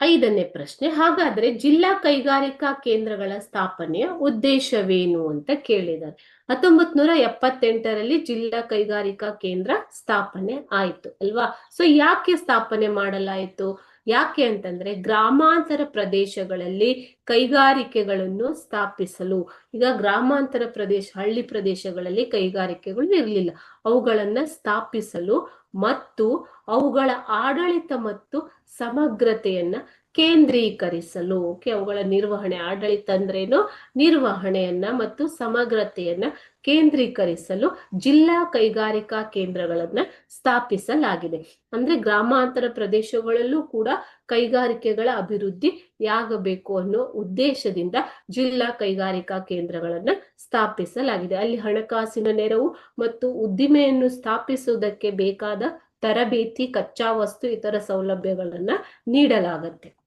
ಐದನೇ ಪ್ರಶ್ನೆ, ಹಾಗಾದ್ರೆ ಜಿಲ್ಲಾ ಕೈಗಾರಿಕಾ ಕೇಂದ್ರಗಳ ಸ್ಥಾಪನೆಯ ಉದ್ದೇಶವೇನು ಅಂತ ಕೇಳಿದ್ದಾರೆ. ಹತ್ತೊಂಬತ್ ನೂರ ಎಪ್ಪತ್ತೆಂಟರಲ್ಲಿ ಜಿಲ್ಲಾ ಕೈಗಾರಿಕಾ ಕೇಂದ್ರ ಸ್ಥಾಪನೆ ಆಯ್ತು ಅಲ್ವಾ? ಸೊ ಯಾಕೆ ಸ್ಥಾಪನೆ ಮಾಡಲಾಯಿತು? ಯಾಕೆ ಅಂತಂದ್ರೆ ಗ್ರಾಮಾಂತರ ಪ್ರದೇಶಗಳಲ್ಲಿ ಕೈಗಾರಿಕೆಗಳನ್ನು ಸ್ಥಾಪಿಸಲು. ಈಗ ಗ್ರಾಮಾಂತರ ಪ್ರದೇಶ, ಹಳ್ಳಿ ಪ್ರದೇಶಗಳಲ್ಲಿ ಕೈಗಾರಿಕೆಗಳು ಇರಲಿಲ್ಲ. ಅವುಗಳನ್ನ ಸ್ಥಾಪಿಸಲು ಮತ್ತು ಅವುಗಳ ಆಡಳಿತ ಮತ್ತು ಸಮಗ್ರತೆಯನ್ನ ಕೇಂದ್ರೀಕರಿಸಲು, ಓಕೆ, ಅವುಗಳ ನಿರ್ವಹಣೆ, ಆಡಳಿತ ಅಂದ್ರೇನು? ನಿರ್ವಹಣೆಯನ್ನ ಮತ್ತು ಸಮಗ್ರತೆಯನ್ನ ಕೇಂದ್ರೀಕರಿಸಲು ಜಿಲ್ಲಾ ಕೈಗಾರಿಕಾ ಕೇಂದ್ರಗಳನ್ನ ಸ್ಥಾಪಿಸಲಾಗಿದೆ. ಅಂದ್ರೆ ಗ್ರಾಮಾಂತರ ಪ್ರದೇಶಗಳಲ್ಲೂ ಕೂಡ ಕೈಗಾರಿಕೆಗಳ ಅಭಿವೃದ್ಧಿ ಯಾಗಬೇಕು ಅನ್ನೋ ಉದ್ದೇಶದಿಂದ ಜಿಲ್ಲಾ ಕೈಗಾರಿಕಾ ಕೇಂದ್ರಗಳನ್ನ ಸ್ಥಾಪಿಸಲಾಗಿದೆ. ಅಲ್ಲಿ ಹಣಕಾಸಿನ ನೆರವು ಮತ್ತು ಉದ್ದಿಮೆಯನ್ನು ಸ್ಥಾಪಿಸುವುದಕ್ಕೆ ಬೇಕಾದ ತರಬೇತಿ, ಕಚ್ಚಾ ವಸ್ತು, ಇತರ ಸೌಲಭ್ಯಗಳನ್ನ ನೀಡಲಾಗತ್ತೆ.